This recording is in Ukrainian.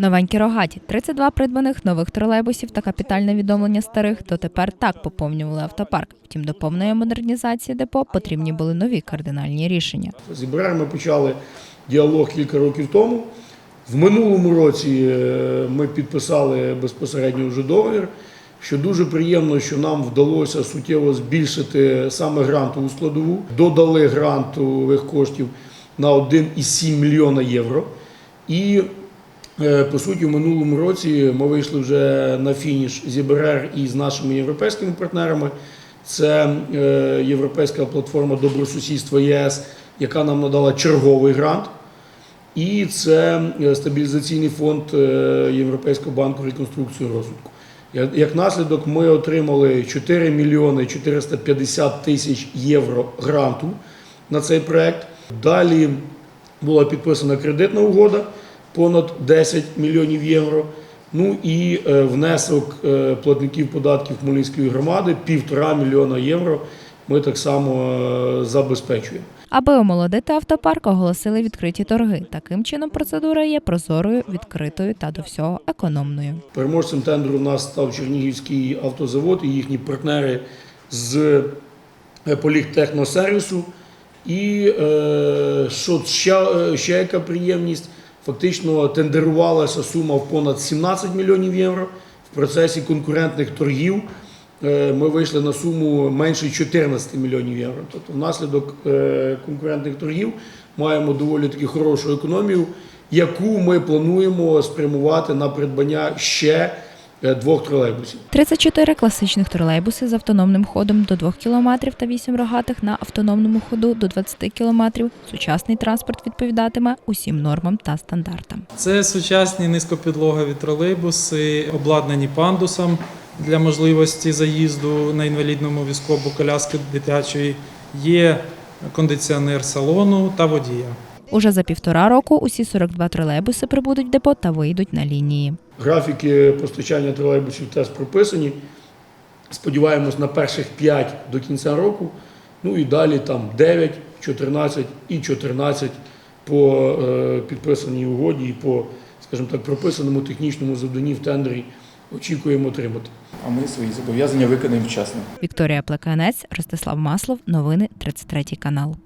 Новенькі рогаті, 32 придбаних нових тролейбусів та капітальне відновлення старих дотепер так поповнювали автопарк. Втім, до повної модернізації депо потрібні були нові кардинальні рішення. З ми почали діалог кілька років тому. В минулому році е, ми підписали безпосередньо вже договір, що дуже приємно, що нам вдалося суттєво збільшити саме грантову складову. Додали грантових коштів на 1,7 мільйона євро. І по суті, в минулому році ми вийшли вже на фініш з ЄБРР і з нашими європейськими партнерами. Це е, Європейська платформа добросусідства ЄС, яка нам надала черговий грант. І це е, стабілізаційний фонд е, Європейського банку реконструкції і розвитку. Як наслідок, ми отримали 4 мільйони 450 тисяч євро гранту на цей проект. Далі була підписана кредитна угода понад 10 мільйонів євро. Ну і е, внесок е, платників податків Хмельницької громади півтора мільйона євро. Ми так само е, забезпечуємо. Аби омолодити автопарк, оголосили відкриті торги. Таким чином процедура є прозорою, відкритою та до всього економною. Переможцем тендеру у нас став Чернігівський автозавод і їхні партнери з полігтехносервісу. І що ще, ще яка приємність, фактично тендерувалася сума в понад 17 мільйонів євро. В процесі конкурентних торгів е, ми вийшли на суму менше 14 мільйонів євро. Тобто, внаслідок е, конкурентних торгів маємо доволі таки хорошу економію, яку ми плануємо спрямувати на придбання ще двох тролейбусів. 34 класичних тролейбуси з автономним ходом до 2 км та 8 рогатих на автономному ходу до 20 км. Сучасний транспорт відповідатиме усім нормам та стандартам. Це сучасні низькопідлогові тролейбуси, обладнані пандусом для можливості заїзду на інвалідному візку або коляски дитячої. Є кондиціонер салону та водія. Уже за півтора року усі 42 тролейбуси прибудуть в депо та вийдуть на лінії. Графіки постачання тролейбусів теж прописані. Сподіваємось на перших 5 до кінця року. Ну і далі там 9, 14 і 14 по е, підписаній угоді і по, скажімо так, прописаному технічному завданні в тендері очікуємо отримати. А ми свої зобов'язання виконаємо вчасно. Вікторія Плеканець, Ростислав Маслов. Новини 33 канал.